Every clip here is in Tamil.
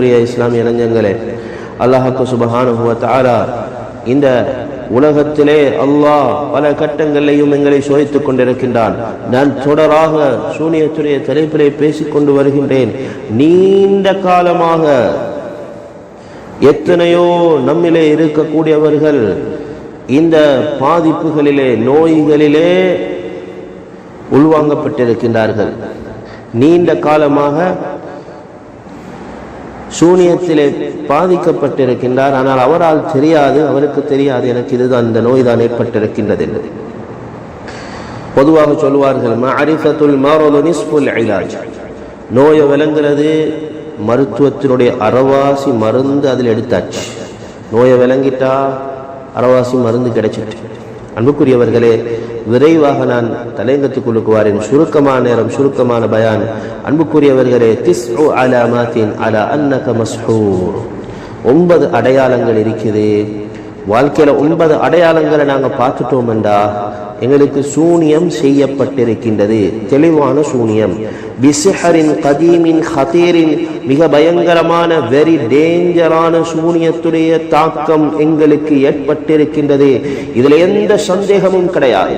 அன்புக்குரிய இஸ்லாமிய இளைஞர்களே அல்லாஹாக்கு சுபஹானுவ தாரா இந்த உலகத்திலே அல்லாஹ் பல கட்டங்களையும் எங்களை சோதித்துக் கொண்டிருக்கின்றான். நான் தொடராக சூனியத்துடைய தலைப்பிலே பேசிக் கொண்டு வருகின்றேன். நீண்ட காலமாக எத்தனையோ நம்மிலே இருக்கக்கூடியவர்கள் இந்த பாதிப்புகளிலே நோய்களிலே உள்வாங்கப்பட்டிருக்கின்றார்கள். நீண்ட காலமாக சூனியத்திலே பாதிக்கப்பட்டிருக்கின்றார். ஆனால் அவரால் தெரியாது அவருக்கு தெரியாது. எனக்கு இதுதான் இந்த நோய் தான் ஏற்பட்டிருக்கின்றது என்று பொதுவாக சொல்வார்கள் மஅரிஃபத்துல் மரது நிஸ்புல் நோயை விளங்குறது மருத்துவத்தினுடைய அறவாசி மருந்து அதில் எடுத்தாச்சு. நோயை விளங்கிட்டா அறவாசி மருந்து கிடைச்சிட்டு. அன்புக்குரியவர்களே விரைவாக நான் தலையங்கத்துக்குள்ளுக்கு வாரேன் சுருக்கமான நேரம் சுருக்கமான பயான். அன்புக்குரியவர்களே திஸ் அலாமாத்தின் அலா அன்னக மஸ்ஹூர். ஒன்பது அடையாளங்கள் இருக்குது வாழ்க்கையில ஒன்பது அடையாளங்களை நாங்க பார்த்துட்டோம் என்றா எங்களுக்கு சூனியம் செய்யப்பட்டிருக்கின்றது. தெளிவான சூனியம். பிசிஹரின் கதீமின் ஹதீரின் மிக பயங்கரமான வெரி டேஞ்சரான சூனியத்துடைய தாக்கம் எங்களுக்கு ஏற்பட்டிருக்கின்றது. இதுல எந்த சந்தேகமும் கிடையாது.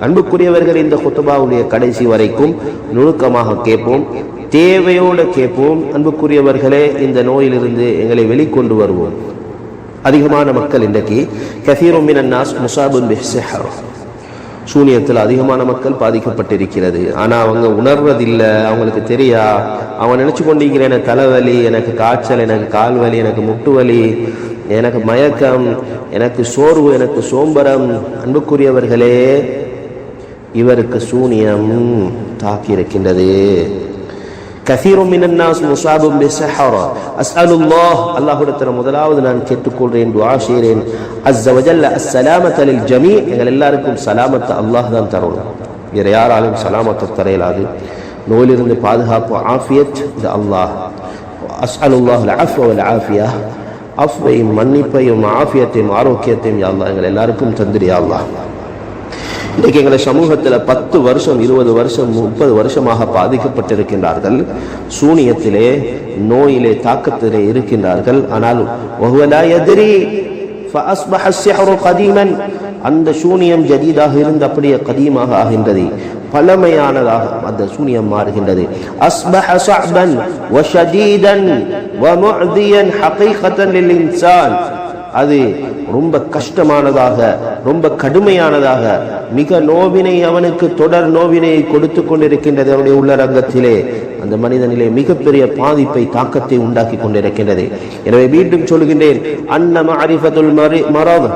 அன்புக்குரியவர்கள் இந்த குத்துபாவுடைய கடைசி வரைக்கும் நுணுக்கமாக கேட்போம் தேவையோடு கேட்போம். அன்புக்குரியவர்களே இந்த நோயிலிருந்து எங்களை வெளிக்கொண்டு வருவோம். அதிகமான மக்கள் இன்றைக்கு கசீரும் மினன்னாஸ் முசாபுன் பிஹ்சிஹர் சூனியத்தில் அதிகமான மக்கள் பாதிக்கப்பட்டிருக்கிறது. ஆனால் அவங்க உணர்வதில்லை. அவங்களுக்கு தெரியா? அவங்க நினச்சி கொண்டிருக்கிற எனக்கு தலைவலி எனக்கு காய்ச்சல் எனக்கு கால் வலி எனக்கு முட்டு வலி எனக்கு மயக்கம் எனக்கு சோர்வு எனக்கு சோம்பரம். அன்புக்குரியவர்களே இவருக்கு சூனியம் தாக்கி கசீரும் மினன்னாஸ் முசாபும் பிசஹரா அஸ்அலு அல்லாஹ் அல்லாஹ்விடத்தில் முதலாவது நான் கேட்டுக்கொள்கிறேன் துஆ செய்கிறேன் அஸ்ஸவஜல்ல அஸ்ஸலாமத லில் ஜமீ எங்கள் எல்லாருக்கும் சலாமத்தை அல்லாஹ் தான் தரணும் வேறு யாராலும் சலாமத்தை தரையலாது நோயிலிருந்து பாதுகாப்பு ஆஃபியத் இது அல்லாஹ் அஸ்அலு அல்லாஹுல் அஃப்வல் ஆஃபியா அஃப்வையும் மன்னிப்பையும் ஆஃபியத்தையும் ஆரோக்கியத்தையும் யா அல்லாஹ் எங்கள் எல்லாருக்கும் தந்திரியா அல்லாஹ் இன்றைக்கு எங்களை சமூகத்தில் பத்து வருஷம் இருபது வருஷம் முப்பது வருஷமாக பாதிக்கப்பட்டிருக்கின்றார்கள். சூனியத்திலே நோயிலே தாக்கத்திலே இருக்கின்றார்கள். ஆனால் அந்த சூனியம் ஜதீதாக இருந்து அப்படியே கதீமாக ஆகின்றது. பழமையானதாக அந்த சூனியம் மாறுகின்றது. அஸ்பஹ சஅபன் வ ஷதீதன் வ முஅதியன் ஹகீகதன் லில் இன்சான் அது ரொம்ப கஷ்டமானதாக ரொம்ப கடுமையானதாக மிக நோவினை அவனுக்கு தொடர் நோவினை கொடுத்து கொண்டிருக்கின்றது அவனுடைய உள்ளரங்கத்திலே. அந்த மனிதனிலே மிகப்பெரிய பாதிப்பை தாக்கத்தை உண்டாக்கி கொண்டிருக்கின்றது. எனவே மீண்டும் சொல்கின்றேன் அன்னம அரிஃபத்துல் மரத்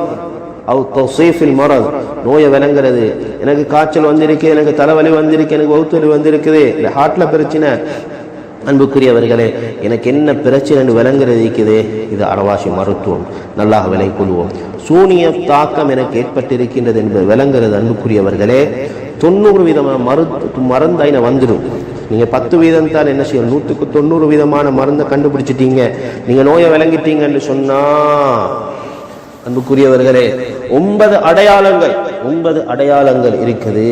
அவு தௌசீஃபில் மரத். நோயை விளங்குறது எனக்கு காய்ச்சல் வந்திருக்கு எனக்கு தலைவலி வந்திருக்கு எனக்கு வவுத்தலி வந்திருக்குது. இந்த ஹார்ட்ல பிரச்சனை. அன்புக்குரியவர்களே எனக்கு என்ன பிரச்சனை விளங்குறது இருக்குது இது அறவாசி மருத்துவம். நல்லாக விலை கொள்வோம் சூனிய தாக்கம் எனக்கு ஏற்பட்டிருக்கின்றது என்பது விளங்குறது அன்புக்குரியவர்களே. தொண்ணூறு விதமான மருத்து மருந்தாயின வந்துடும். நீங்கள் பத்து வீதம் தான் என்ன செய்யணும்? நூற்றுக்கு தொண்ணூறு விதமான மருந்தை கண்டுபிடிச்சிட்டீங்க. நீங்கள் நோயை விளங்கிட்டீங்கன்னு சொன்னா அன்புக்குரியவர்களே ஒன்பது அடையாளங்கள் ஒன்பது அடையாளங்கள் இருக்குது.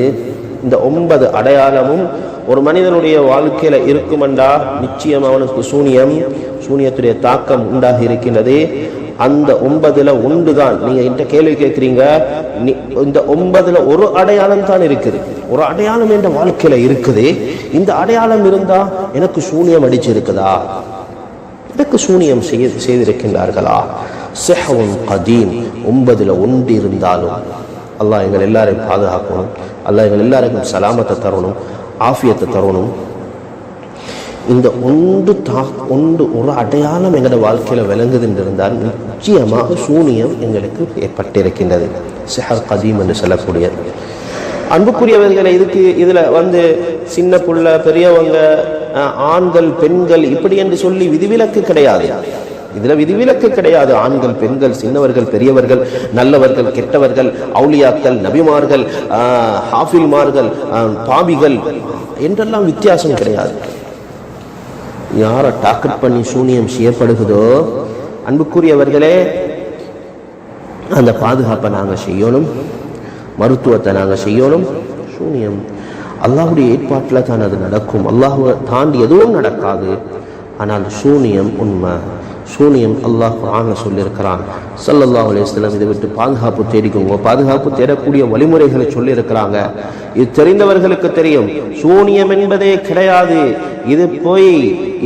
இந்த ஒன்பது அடையாளமும் ஒரு மனிதனுடைய வாழ்க்கையில் இருக்குமெண்டா? நிச்சயம் அவனுக்கு சூனியம் சூனியத்துடைய தாக்கம் உண்டாகி இருக்கின்றது. அந்த ஒன்பதுல ஒன்று தான் நீங்க என்கிட்ட கேள்வி கேட்குறீங்க. இந்த ஒன்பதுல ஒரு அடையாளம் தான் இருக்குது. ஒரு அடையாளம் என்ற வாழ்க்கையில இருக்குது. இந்த அடையாளம் இருந்தா எனக்கு சூனியம் அடிச்சிருக்குதா? எனக்கு சூனியம் செய்ய செய்திருக்கின்றார்களா? செஹவும் கதீம். ஒன்பதுல ஒன்று இருந்தாலும் அல்லாஹ் எங்கள் எல்லாரையும் பாதுகாக்கணும். அல்லாஹ் எங்கள் எல்லாருக்கும் சலாமத்தை தரணும் ஆஃபியத்தை தரணும். இந்த ஒன்று தா ஒன்று ஒரு அடையாளம் எங்களோட வாழ்க்கையில் விளங்குதுன்னு இருந்தால் நிச்சயமாக சூனியம் எங்களுக்கு ஏற்பட்டிருக்கின்றது. செஹர் கதீம் என்று சொல்லக்கூடியது அன்புக்குரியவர்களை இதுக்கு இதில் வந்து சின்ன புள்ள பெரியவங்க ஆண்கள் பெண்கள் இப்படி என்று சொல்லி விதிவிலக்கு கிடையாது. இதுல விதிவிலக்கு கிடையாது. ஆண்கள் பெண்கள் சின்னவர்கள் பெரியவர்கள் நல்லவர்கள் கெட்டவர்கள் அவுளியாக்கள் நபிமார்கள் ஹாஃபில்மார்கள் பாபிகள் என்றெல்லாம் வித்தியாசம் கிடையாது. யாரை டாக்கெட் பண்ணி சூனியம் செய்யப்படுகிறதோ அன்புக்குரியவர்களே அந்த பாதுகாப்பை நாங்கள் செய்யணும் மருத்துவத்தை நாங்கள் செய்யணும் சூனியம். அல்லாஹுடைய ஏற்பாட்டில் தான் அது நடக்கும். அல்லாஹுவை தாண்டி எதுவும் நடக்காது. ஆனால் சூனியம் உண்மை. சூனியம் அல்லாஹ் குரான்ல சொல்லியிருக்கிறான். சல்லல்லா அலைஹி இதை விட்டு பாதுகாப்பு தேடிக்கோங்க. பாதுகாப்பு தேடக்கூடிய வழிமுறைகளை சொல்லியிருக்கிறாங்க. இது தெரிந்தவர்களுக்கு தெரியும். சூனியம் என்பதே கிடையாது. இது பொய்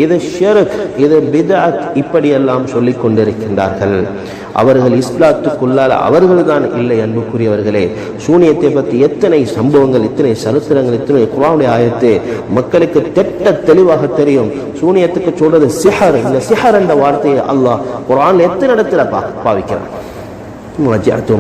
இது ஷெருக் இது பிதாத் இப்படியெல்லாம் சொல்லி கொண்டிருக்கின்றார்கள். அவர்கள் இஸ்லாத்துக்குள்ளால் அவர்கள் தான் இல்லை அன்புக்குரியவர்களே. சூனியத்தை பற்றி எத்தனை சம்பவங்கள் இத்தனை சரித்திரங்கள் இத்தனை குரானுடைய ஆயத்து மக்களுக்கு தெட்ட தெளிவாக தெரியும். சூனியத்துக்கு சொல்றது சிஹர் இந்த சிஹர் என்ற வார்த்தையை அல்லாஹ் குரான் எத்தனை இடத்துல பா பாவிக்கிறான்? رجعتم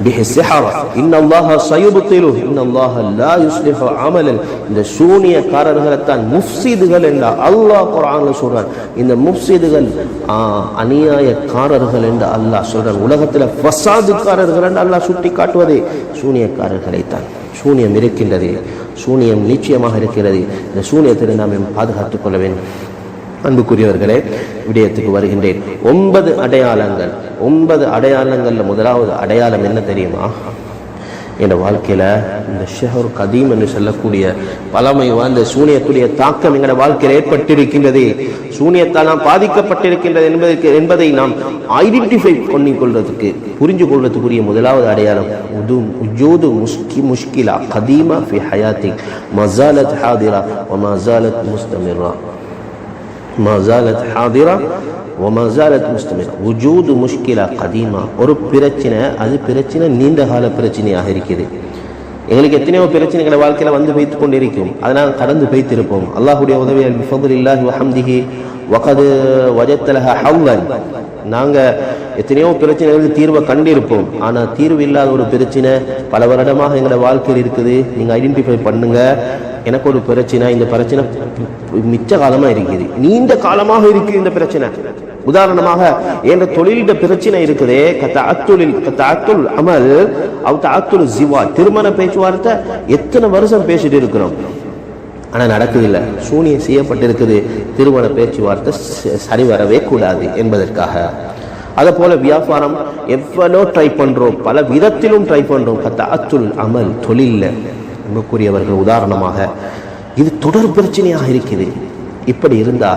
به السحر إن الله سيبطله إن الله لا يصلح عملا இந்த சூனியக்காரர்களை தான் முஃப்சிதுகள் என்ற அல்லாஹ் குர்ஆன்ல சொல்றான் இந்த முஃப்சிதுகள் ஆ, அநியாயக்காரர்கள் என்று அல்லாஹ் சொல்றான் உலகத்துல ஃபசாதுக்காரர்கள் என்று அல்லாஹ் சுட்டி காட்டுவதே சூனியக்காரர்களை தான் சூனியம் இருக்கின்றது சூனியம் நிச்சயமாக இருக்கிறது இந்த சூனியத்தை நாம் பாதுகாத்துக் கொள்ள வேண்டும் அன்புக்குரியவர்களே விடயத்துக்கு வருகின்றேன். ஒன்பது அடையாளங்கள் ஒன்பது அடையாளங்கள்ல முதலாவது அடையாளம் என்ன தெரியுமா? என் வாழ்க்கையில இந்த ஷஹர் கதீம் என்று சொல்லக்கூடிய பழமை வாழ்ந்த சூனியத்துடைய தாக்கம் எங்களோட வாழ்க்கையில் ஏற்பட்டிருக்கின்றது. சூனியத்தாலாம் பாதிக்கப்பட்டிருக்கின்றது என்பதற்கு என்பதை நாம் ஐடென்டிஃபை பண்ணி கொள்வதற்கு புரிஞ்சு கொள்வதற்குரிய முதலாவது அடையாளம் உது உஜோது முஸ்கி முஷ்கிலா கதீமா ஃபி ஹயாத்தி மசாலத் ஹாதிரா மசாலத் முஸ்தமிரா மா ஜாலத் ஹாதிரா ஒமா ஜாலத் முஸ்தமிர் உஜூது முஷ்கிலா கதீமா ஒரு பிரச்சனை அது பிரச்சனை நீண்ட கால பிரச்சனையாக இருக்குது. எங்களுக்கு எத்தனையோ பிரச்சனைகளை வாழ்க்கையில் வந்து வைத்து கொண்டிருக்கும் அதனால் கடந்து வைத்திருப்போம் அல்லாஹுடைய உதவியால் மிஃபதுல் இல்லாஹி வஹம்திஹி வகது வஜத்தலஹ ஹவ்வன் நாங்கள் எத்தனையோ பிரச்சனைகளுக்கு தீர்வை கண்டிருப்போம். ஆனால் தீர்வு இல்லாத ஒரு பிரச்சனை பல வருடமாக எங்களோட வாழ்க்கையில் இருக்குது. நீங்கள் ஐடென்டிஃபை பண்ணுங்கள் எனக்கு ஒரு பிரச்சனை இந்த பிரச்சனை மிச்ச காலமா இருக்குது. நீண்ட காலமாக இருக்கு இந்த பிரச்சனை. உதாரணமாக என்ற தொழிலிட பிரச்சனை இருக்குதே கத்தாத்துலில் கத்தாத்துல் அமல் அவத்த தாத்துல் ஜிவா திருமண பேச்சுவார்த்தை எத்தனை வருஷம் பேசிட்டு இருக்கிறோம். ஆனா நடக்குதில்லை. சூனியம் செய்யப்பட்டிருக்குது. திருமண பேச்சுவார்த்தை ச- சரி வரவே கூடாது என்பதற்காக. அதே போல வியாபாரம் எவ்வளோ ட்ரை பண்றோம் பல விதத்திலும் ட்ரை பண்றோம். கத்தாத்துல் அமல் தொழில்ல. அன்புக்குரியவர்கள் உதாரணமாக இது தொடர் பிரச்சனையாக இருக்குது. இப்படி இருந்தா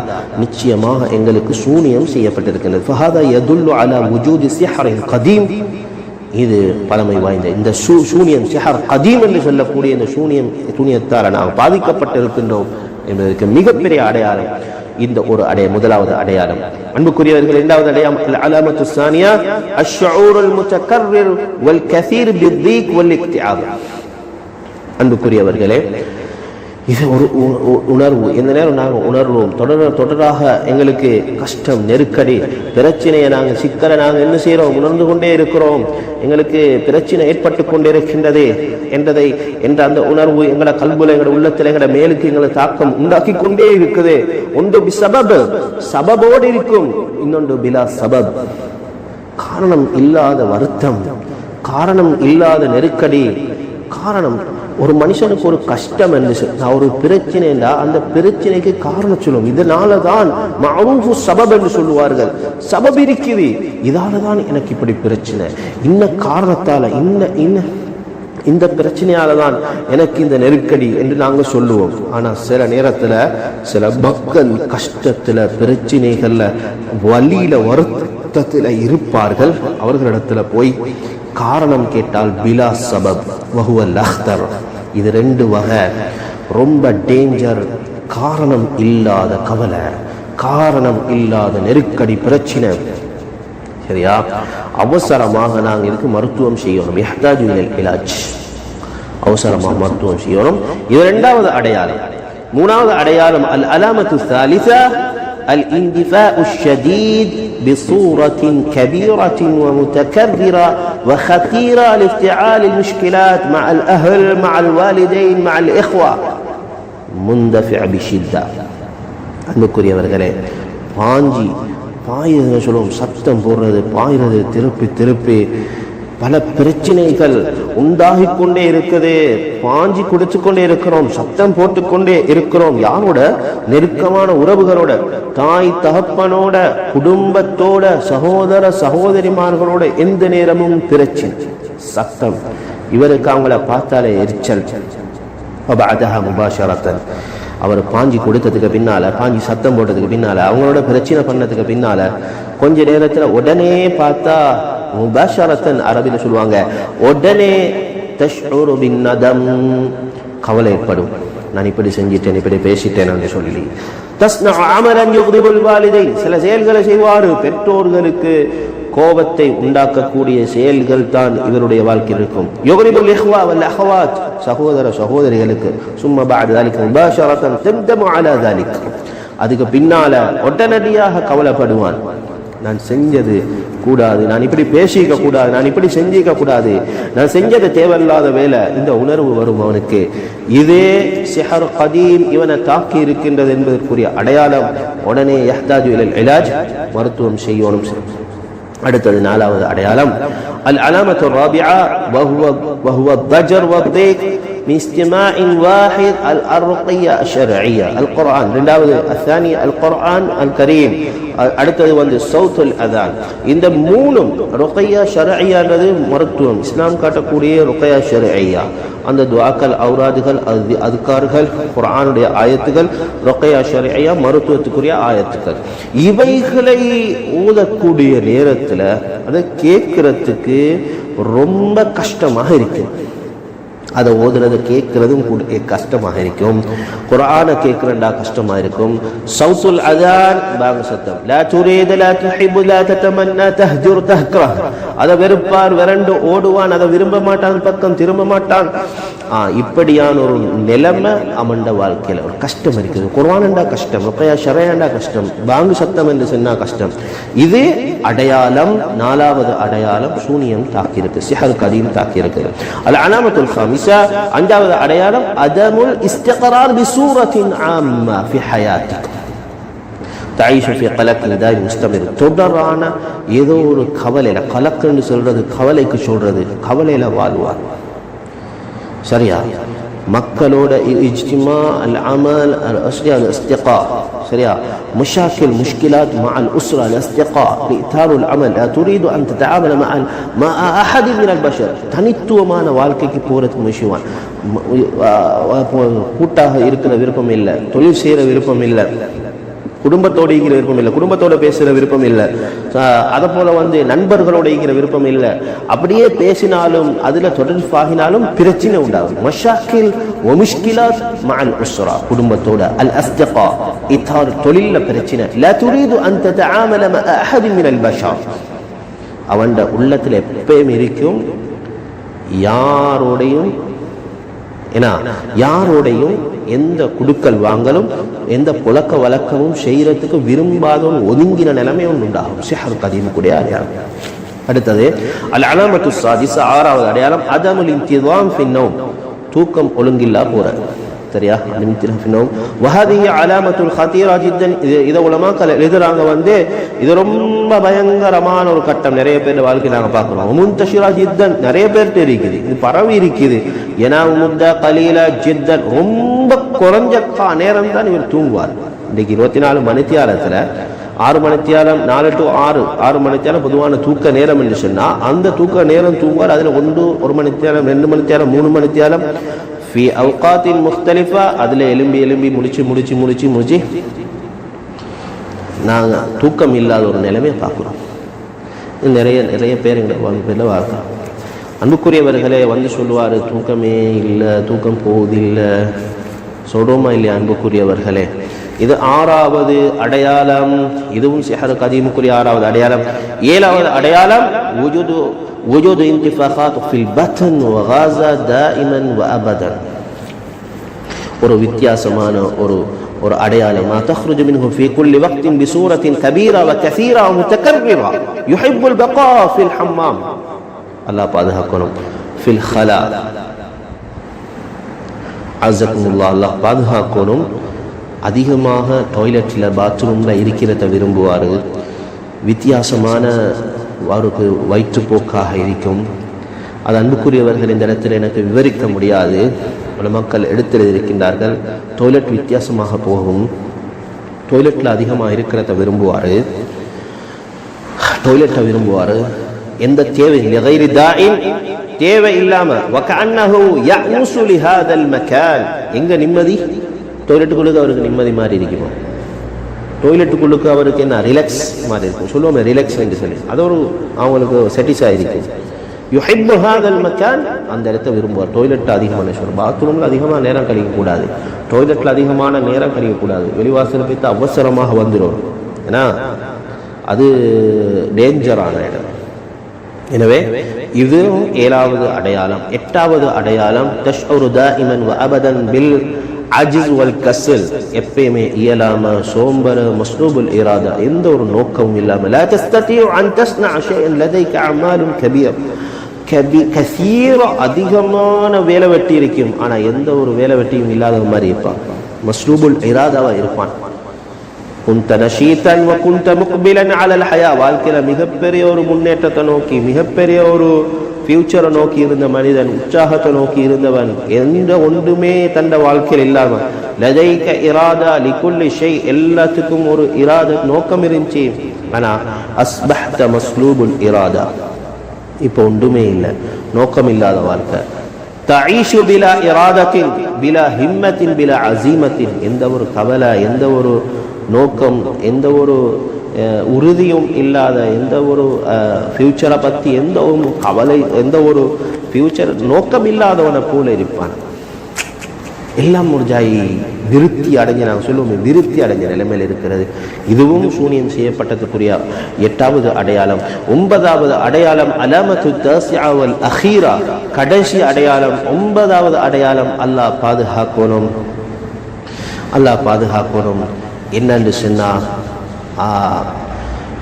நிச்சயமாக எங்களுக்கு சூனியம் செய்யப்பட்டிருக்கிறது. ஃபஹாதா யதுல்லு அலா வுஜூதி சிஹரின் கதீம் இது பழமை வாய்ந்த இந்த சூ சூனியம் சிஹர் கதீம் என்று சொல்லக்கூடிய இந்த சூனியம் சூனியத்தால் நாம் பாதிக்கப்பட்டிருக்கின்றோம் என்பதற்கு மிகப்பெரிய அடையாளம் இந்த ஒரு அடைய முதலாவது அடையாளம். அன்புக்குரியவர்கள் இரண்டாவது அடையாளம் அலாமத்து சானியா அஷ்ஷூருல் முத்தக்கர்ரிர் வல் கசீர் பித்தீக் வல் இக்திஆப் அன்புக்குரியவர்களே இது ஒரு உ- உ- உணர்வு. எந்த நேரம் நாங்கள் உணர்வோம். தொடர் தொடராக எங்களுக்கு கஷ்டம் நெருக்கடி பிரச்சனையை நாங்கள் சிக்கலை நாங்கள் என்ன செய்கிறோம் உணர்ந்து கொண்டே இருக்கிறோம். எங்களுக்கு பிரச்சனை ஏற்பட்டு கொண்டே இருக்கின்றது என்றதை என்ற அந்த உணர்வு எங்களை கல்புல எங்களோட உள்ளத்தில் எங்களோட மேலுக்கு எங்களை தாக்கம் உண்டாக்கி கொண்டே இருக்குது. ஒன்று சபப். சபபோடு இருக்கும். இன்னொன்று பிலா சபப். காரணம் இல்லாத வருத்தம். காரணம் இல்லாத நெருக்கடி. காரணம் ஒரு மனுஷனுக்கு ஒரு கஷ்டம் இருந்துச்சு. நான் ஒரு பிரச்சனைண்டா அந்த பிரச்சனைக்கு காரணம் சொல்லும் இதனால தான் மஅரூஃபு சபப் என்று சொல்லுவார்கள். சபப் இருக்குது இதால தான் எனக்கு இப்படி பிரச்சனை. இன்ன காரணத்தால் இன்ன இன்ன இந்த பிரச்சனையால தான் எனக்கு இந்த நெருக்கடி என்று நாங்கள் சொல்லுவோம். ஆனால் சில நேரத்தில் சில மக்கள் கஷ்டத்தில் பிரச்சனைகளில் வழியில் வருத்தத்தில் இருப்பார்கள். அவர்களிடத்தில் போய் காரணம் கேட்டால் பிலா சபப் வஹுவல் அஹ்தர் இது ரெண்டு வகை ரொம்ப டேஞ்சர் காரணம் இல்லாத கவலை காரணம் இல்லாத நெருக்கடி பிரச்சனை சரியா அவசரமாக நாங்கள் இதுக்கு மருத்துவம் செய்யணும் எஹ்தாஜு இலல் இலாஜ் அவசரமாக மருத்துவம் செய்யணும் இது இரண்டாவது அடையாளம் மூணாவது அடையாளம் அல் அலாமத்து ثالثة الاندفاع الشديد بصورة كبيرة ومتكررة وخطيرة لافتعال المشكلات مع الأهل مع الوالدين مع الإخوة مندفع بشدة அன்புக்குரியவர்களே பாஞ்சி பாயுதுன்னு சொல்லுவோம் சத்தம் போடுறது பாயுறது திருப்பி திருப்பி பல பிரச்சனைகள் உண்டாகி கொண்டே இருக்குது. பாஞ்சி குடிச்சு கொண்டே இருக்கிறோம் சத்தம் போட்டுக்கொண்டே இருக்கிறோம். யாரோட? நெருக்கமான உறவுகளோட தாய் தகப்பனோட குடும்பத்தோட சகோதர சகோதரிமார்களோட எந்த நேரமும் பிரச்சனை சத்தம். இவருக்கு அவங்கள பார்த்தாலே எரிச்சல். முபாஷரத்தன். அவர் பாஞ்சி கொடுத்ததுக்கு பின்னால பாஞ்சி சத்தம் போட்டதுக்கு பின்னால அவங்களோட பிரச்சனை பண்ணதுக்கு பின்னால கொஞ்ச நேரத்தில் உடனே பார்த்தா முபாஷரத்தன் அரபின்னு சொல்லுவாங்க. உடனே தஷ்ஊரு பின்னதம். கவலை ஏற்படும். நான் இப்படி செஞ்சிட்டேன் இப்படி பேசிட்டேன் சொல்லி. சில செயல்களை செய்வாரு. பெற்றோர்களுக்கு கோபத்தை உண்டாக்கக்கூடிய செயல்கள் தான் இவருடைய வாழ்க்கையில் இருக்கும். யுகரிபுல் இஹ்வா வல் சகோதர சகோதரிகளுக்கு. சும்மா பாடு. தாலிக் முபாஷரத்தன் தெம்தம் அதுக்கு பின்னால உடனடியாக கவலைப்படுவான். நான் செஞ்சது கூடாது. நான் இப்படி பேசிக்க கூடாது. நான் இப்படி செஞ்சிக்க கூடாது. நான் செஞ்சது தேவையில்லாத வேலை. இந்த உணர்வு வரும் அவனுக்கு. இதே சிஹர் கதீம் இவனை தாக்கி இருக்கின்றது என்பதற்குரிய அடையாளம் உடனே யஹ்தாஜு இலல் இலாஜ் மருத்துவம் செய்யணும். அடுத்தது நாலாவது அடையாளம். அல் அலாமத்து ராபிஆ வஹுவ வஹுவ தஜர் வத்தீக் من استماع واحد الرقية الشرعية القرآن ரெண்டாவது الثاني القرآن الكريم அடுத்தது வந்து சவுத்துல் அதான் இந்த மூணும் ருக்கையா ஷரஐயான்றது மருத்துவம் இஸ்லாம் காட்டக்கூடிய ருக்கையா ஷரஐயா அந்த துவாக்கள் ஔராதுகள் அது அதுக்கார்கள் குரானுடைய ஆயத்துகள் ருக்கையா ஷரஐயா மருத்துவத்துக்குரிய ஆயத்துக்கள் இவைகளை ஊதக்கூடிய நேரத்தில் அதை கேட்கறதுக்கு ரொம்ப கஷ்டமாக இருக்கு அதை ஓதுனது கேட்கறதும் கூட கஷ்டமாக இருக்கும் குரானை கேட்குறண்டா கஷ்டமா இருக்கும் சவுசுல் அதான் பாங்க சத்தம். லா துரீது லா துஹிபு லா தஹ்ஜுர் தஹ்க்ரா. அதை வெறுப்பார் விரண்டு ஓடுவான் அதை விரும்ப மாட்டான் பக்கம் திரும்ப மாட்டான். ஆ இப்படியான ஒரு நிலைமை அவன்ட வாழ்க்கையில ஒரு கஷ்டம் இருக்குது. குர்ஆனண்டா கஷ்டம் ருக்கையா ஷரையாண்டா கஷ்டம் பாங்கு சத்தம் என்று சொன்னால் கஷ்டம். இது அடையாளம் நாலாவது அடையாளம் சூனியம் தாக்கியிருக்கு சிஹர் கதீம் தாக்கியிருக்கு. அல் அலாமத்துல் ஹாமிஸ் அஞ்சாவது அடையாளம் அதமுல் இஸ்திகரார் பிசூரத்தின் ஆம்மா ஃபி ஹயாத்திக் தாயிஷ ஃபி கலக்கில் தாய் முஸ்தமிர் தொடரான ஏதோ ஒரு கவலையில கலக்குன்னு சொல்றது கவலைக்கு சொல்றது கவலையில வாழ்வார் சரியா மக்களோட இஜ்திமா அல் அமல் அல் அஸ்லி அல் இஸ்திகா சரியா مشاكل مشكلات مع الأسرة الأصدقاء إثار العمل لا تريد أن تتعامل مع مع أحد من البشر தனித்துவமான வாழ்க்கைக்கு போகிறதுக்கு முயற்சிவான் கூட்டாக இருக்கிற விருப்பம் இல்லை தொழில் செய்கிற விருப்பம் இல்லை குடும்பத்தோடுங்கிற விருப்பம் இல்லை. குடும்பத்தோட பேசுகிற விருப்பம் இல்லை. அதை போல் வந்து நண்பர்களோடுங்கிற விருப்பம் இல்லை. அப்படியே பேசினாலும் அதில் தொடர்பாகினாலும் பிரச்சனை உண்டாகும். மஷாக்கில் ஒமிஷ்கிலாத் மஅல் உஸ்ரா குடும்பத்தோட. அல் அஸ்தகா இத்தார் தொழிலில் பிரச்சனை. லா துரீது அந்த ததஆமல மஅ அஹத் மின் அல் பஷர். அவன்ட உள்ளத்தில் எப்பயும் இருக்கும் யாரோடையும் ஏன்னா யாரோடையும் எந்த குடுக்கல் வாங்கலும் எந்த புழக்க வழக்கமும் செய்யறதுக்கு விரும்பாதவன் ஒதுங்கின நிலைமை ஒன்று உண்டாகும். சிஹர் கதீம் கூடிய அடையாளம். அடுத்தது அல் அலாமத்து சாதிச ஆறாவது அடையாளம் அதமுல் இன்திதாம் ஃபின்னோம் தூக்கம் ஒழுங்கில்லா போறது. சரியா ஃபின்னோம் வஹதிஹி அலாமத்துல் ஹதீரா ஜித்தன். இது இதை உலமாக்கள் எழுதுறாங்க வந்து இது ரொம்ப பயங்கரமான ஒரு கட்டம். நிறைய பேர் வாழ்க்கை நாங்கள் பார்க்குறோம். முன்தஷிரா ஜித்தன் நிறைய பேர்கிட்ட இருக்குது. இது பரவி இருக்குது. ஏன்னா முத்த கலீலா ஜித்தன் ரொம்ப குறைஞ்ச கா நேரம் தான் இவர் தூங்குவார். இன்றைக்கு இருபத்தி நாலு மணித்தியாலத்தில் ஆறு மணித்தியாலம் நாலு டு ஆறு ஆறு மணித்தியாலம் பொதுவான தூக்க நேரம் என்று சொன்னால் அந்த தூக்க நேரம் தூங்குவார். அதில் ஒன்று ஒரு மணித்தியாலம் ரெண்டு மணித்தியாலம் மூணு மணித்தியாலம் ஃபி அவுகாத்தின் முஸ்தலிஃபா அதில் எலும்பி எலும்பி முடிச்சு முடிச்சு முடிச்சு முடிச்சு. நாங்கள் தூக்கம் இல்லாத ஒரு நிலைமையை பார்க்குறோம். நிறைய நிறைய பேர் எங்கள் வகுப்பில் வாழ்க்கிறோம் அன்புக்குரியவர்களே வந்து சொல்லுவார் தூக்கமே இல்லை தூக்கம் போகுதில்லை சொல்கிறோமா இல்லையா அன்புக்குரியவர்களே? இது ஆறாவது அடையாளம் இதுவும் சிஹர் கதீமுக்குரிய ஆறாவது அடையாளம் ஏழாவது அடையாளம் وجود وجود انتفاخات في البطن وغازة دائما وابدا ஒரு வித்தியாசமான ஒரு ஒரு அடையாளம் ما تخرج منه في كل وقت بصورة كبيرة وكثيرة ومتكررة يحب البقاء في الحمام الله பாதுகாக்கணும் في الخلاء அசக்குமுல்லா அல்லாஹ் பாதுகாக்கணும் அதிகமாக டாய்லெட்டில் பாத்ரூமில் இருக்கிறத விரும்புவார். வித்தியாசமான அவருக்கு வயிற்றுப்போக்காக இருக்கும். அது அன்புக்குரியவர்கள் இந்த இடத்தில் எனக்கு விவரிக்க முடியாது. பல மக்கள் எடுத்திருக்கின்றார்கள். டாய்லெட் வித்தியாசமாக போகும். டாய்லெட்டில் அதிகமாக இருக்கிறத விரும்புவார். டாய்லெட்டை விரும்புவார். எந்த தேவை தேவை இல்லாமல் எங்க நிம்மதி? டொய்லெட்டுக்குள்ளுக்கு அவருக்கு நிம்மதி மாதிரி இருக்குமா? டொய்லெட்டுக்குள்ளுக்கு அவருக்கு என்ன? ரிலாக்ஸ் மாதிரி இருக்கும். சொல்லுவோம் ரிலாக்ஸ் என்று சொல்லி. அது ஒரு அவங்களுக்கு சாட்டிஸ்ஃபை இருக்கும் யுஹிப்பு ஹாதல் மக்கான் அந்த இடத்த விரும்புவார். டொய்லெட் அதிகமான சொல்லுவோம் பாத்ரூமில் அதிகமாக நேரம் கழிக்கக்கூடாது. டொய்லெட்டில் அதிகமான நேரம் கழிக்கக்கூடாது. வெளிவாசல் போய்த்து அவசரமாக வந்துடும் ஏன்னா அது டேஞ்சரான இடம். எனவே இதுவும் ஏழாவது அடையாளம். எட்டாவது அடையாளம் தஷ்உரு த இமன் அபதன் பில் அஜிஸ் வல் கசல் எப்பயுமே இயலாம சோம்பர மஸ்லூபுல் இராதா எந்த ஒரு நோக்கமும் இல்லாம லா தஸ்ததியு அன் தஸ்னா ஷைஅன் லதைக அமாலுன் கபீர் கபி கசீர அதிகமான வேலை வெட்டி இருக்கும். ஆனா எந்த ஒரு வேலை வெட்டியும் இல்லாத மாதிரி இருப்பான். மஸ்லூபுல் இராதாவா இருப்பான். குந்த நஷீத்தன் வ குந்த முக்பிலன் அலல் ஹயா. வாழ்க்கையில மிகப்பெரிய ஒரு முன்னேற்றத்தை நோக்கி மிகப்பெரிய ஒரு ஃபியூச்சரை நோக்கி இருந்த மனிதன் உற்சாகத்தை நோக்கி இருந்தவன் எந்த ஒன்றுமே தந்த வாழ்க்கையில் இல்லாமல் லதைக்க இராதா லிக்குள்ளி ஷை எல்லாத்துக்கும் ஒரு இராத நோக்கம் இருந்துச்சு. ஆனா அஸ்பஹ்த மஸ்லூபுல் இராதா. இப்போ ஒன்றுமே இல்லை. நோக்கம் இல்லாத வாழ்க்கை. தஈஷு பிலா இராதத்தின் பிலா ஹிம்மத்தின் பிலா அசீமத்தின் எந்த ஒரு கவலை எந்த ஒரு நோக்கம் எந்த ஒரு உறுதியும் இல்லாத எந்த ஒரு ஃப்யூச்சரை பற்றி எந்த ஒரு கவலை எந்த ஒரு ஃப்யூச்சர் நோக்கம் இல்லாதவனை போல இருப்பான் எல்லாம் முடிஞ்சாய் விருத்தி அடைஞ்ச நாங்கள் சொல்லுவோம் விருத்தி அடைஞ்ச நிலைமையில் இருக்கிறது இதுவும் சூனியம் செய்யப்பட்டதுக்குரிய எட்டாவது அடையாளம் ஒன்பதாவது அடையாளம் அலாமத்து தசியாவல் அஹீரா கடைசி அடையாளம் ஒன்பதாவது அடையாளம் அல்லாஹ் பாதுகாக்கணும் அல்லாஹ் பாதுகாக்கணும் என்னன்னு சொன்னால்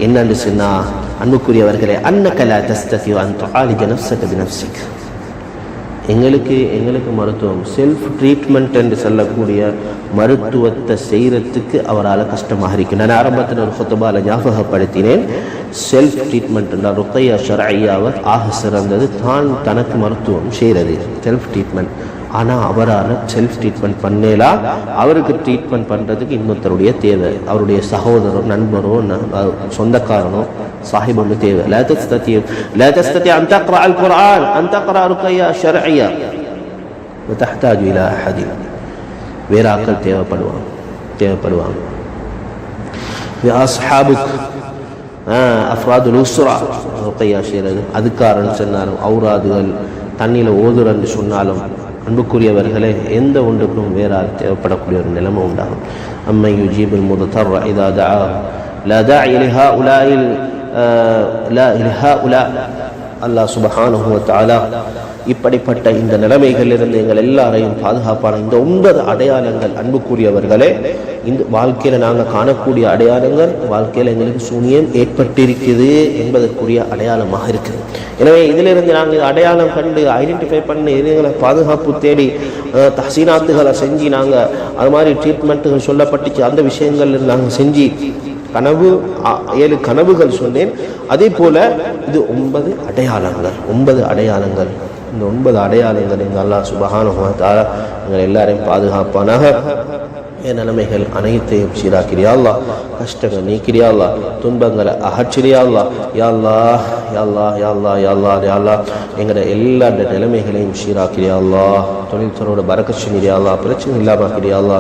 என்னன்னு சொன்னா அன்புக்குரியவர்களே அன்னக்கலா தஸ்ததி அன் துஆலிஜ எங்களுக்கு எங்களுக்கு மருத்துவம் செல்ஃப் ட்ரீட்மெண்ட் என்று சொல்லக்கூடிய மருத்துவத்தை செய்கிறதுக்கு அவரால் கஷ்டமாக இருக்கும். நான் ஆரம்பத்தில் ஒரு சொத்தபால ஞாபகப்படுத்தினேன். செல்ஃப் ட்ரீட்மெண்ட் என்றால் ருக்கையா ஐயாவர் ஆக சிறந்தது. தான் தனக்கு மருத்துவம் செய்கிறது செல்ஃப் ட்ரீட்மெண்ட் ஆனால் அவரால் செல்ஃப் ட்ரீட்மெண்ட் பண்ணலாம் அவருக்கு ட்ரீட்மெண்ட் பண்ணுறதுக்கு இன்னொருத்தருடைய தேவை. அவருடைய சகோதரோ நண்பரோ சொந்தக்காரனோ சாஹிபொன்னு தேவை. லேதஸ்தத்தி லேதஸ்தத்தி அந்த குரால் குரான் அந்த குரா ருக்கையா ஷரஐயா தஹ்தாஜ் இலா அஹதி வேற ஆக்கள் தேவைப்படுவாங்க தேவைப்படுவாங்க அஸ்ஹாபுக் அஃப்ராது நுஸ்ரா ருக்கையா அதுக்காரன் சொன்னாலும் அவுராதுகள் தண்ணியில் ஓதுறன்னு சொன்னாலும் அன்புக்குரியவர்களே எந்த ஒன்றுக்கும் வேற ஆள் தேவைப்படக்கூடிய ஒரு நிலைமை உண்டாகும். அம்மை யுஜீபுல் முதத்தர் இதா தஆ லா தாஇ லிஹாஉலாஇல் லா லிஹாஉலா அல்லாஹ் சுபஹானஹு வ தஆலா இப்படிப்பட்ட இந்த நிலைமைகளிலிருந்து எங்கள் எல்லாரையும் பாதுகாப்பான இந்த ஒன்பது அடையாளங்கள் அன்புக்குரியவர்களே இந்த வாழ்க்கையில் நாங்கள் காணக்கூடிய அடையாளங்கள் வாழ்க்கையில் எங்களுக்கு சூனியம் ஏற்பட்டிருக்குது என்பதற்குரிய அடையாளமாக இருக்குது எனவே இதிலிருந்து நாங்கள் அடையாளம் கண்டு ஐடென்டிஃபை பண்ணி இதுங்களை பாதுகாப்பு தேடி தசீனாத்துகளை செஞ்சு நாங்கள் அது மாதிரி ட்ரீட்மெண்ட்டுகள் சொல்லப்பட்டுச்சு அந்த விஷயங்கள் நாங்கள் செஞ்சு கனவு ஏழு கனவுகள் சொன்னேன். அதே போல இது ஒன்பது அடையாளங்கள் ஒன்பது அடையாளங்கள். இந்த ஒன்பது அடையாளங்கள் இந்த அல்லாஹ் சுபகானுகால எங்கள் எல்லாரையும் பாதுகாப்பானாக. என் நிலைமைகள் அனைத்தையும் சீராக்கிறியாள்லா கஷ்டங்கள் நீக்கிறியாள்லா துன்பங்களை அகற்றிறியாள்லா யாழ்லா யாழ்லா யாழ்லா யாழ்லா யாழ்லா எங்களோட எல்லா நிலைமைகளையும் சீராக்கிறியாள்லா தொழில்துறையோட பறக்க செஞ்சிரியாளா பிரச்சனை இல்லாமல் ஆக்கிறியாளா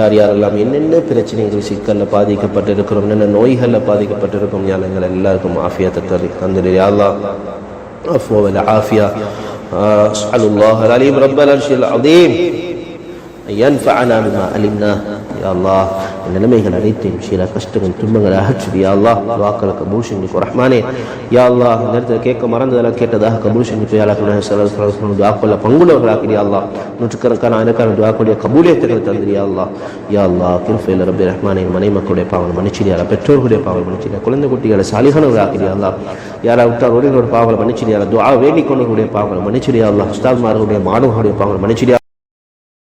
யார் யாரெல்லாம் என்னென்ன பிரச்சனைகள் சிக்கலில் பாதிக்கப்பட்டு இருக்கிறோம் என்னென்ன நோய்களில் பாதிக்கப்பட்டு இருக்கோம் யார் எங்கள் எல்லாருக்கும் ஆஃபியா தந்தரியாளா அஃபோவில் ஆஃபியா. أسأل الله العليم رب العرش العظيم أن ينفعنا بما علمنا. يا الله. நிலைமைகள் அனைத்தையும் சீரா கஷ்டங்கள் துன்பங்கள் அகற்றி யா அல்லாஹ் வாக்களை கபூல் செஞ்சு ரஹ்மானே யா அல்லாஹ் இந்த நேரத்தில் கேட்க மறந்ததெல்லாம் கேட்டதாக கபூல் செஞ்சு யாழ் பங்குள்ளவர்களாக்கிறியா அல்லாஹ். நூற்றுக்கணக்கான ஆயிரக்கான துவாக்குடைய கபூலியத்துகளை தந்திரியா அல்லாஹ். யா அல்லாஹ் கிருஃபையில் ரபி ரஹ்மானின் மனை மக்களுடைய பாவங்கள் மன்னிச்சிரியா பெற்றோர்களுடைய பாவங்கள் மன்னிச்சிரியா குழந்தை குட்டிகளை சாலிகானவர்களாக்கிறியா அல்லாஹ். யாரா விட்டார் ஒருவரோட பாவங்களை மன்னிச்சிரியா துவா வேண்டிக் கொண்டவர்களுடைய பாவங்களை மன்னிச்சிரியா அல்லாஹ். உஸ்தாத்மார்களுடைய மாணவர்களுடைய பாவங்களை மன்னிச்சிரியா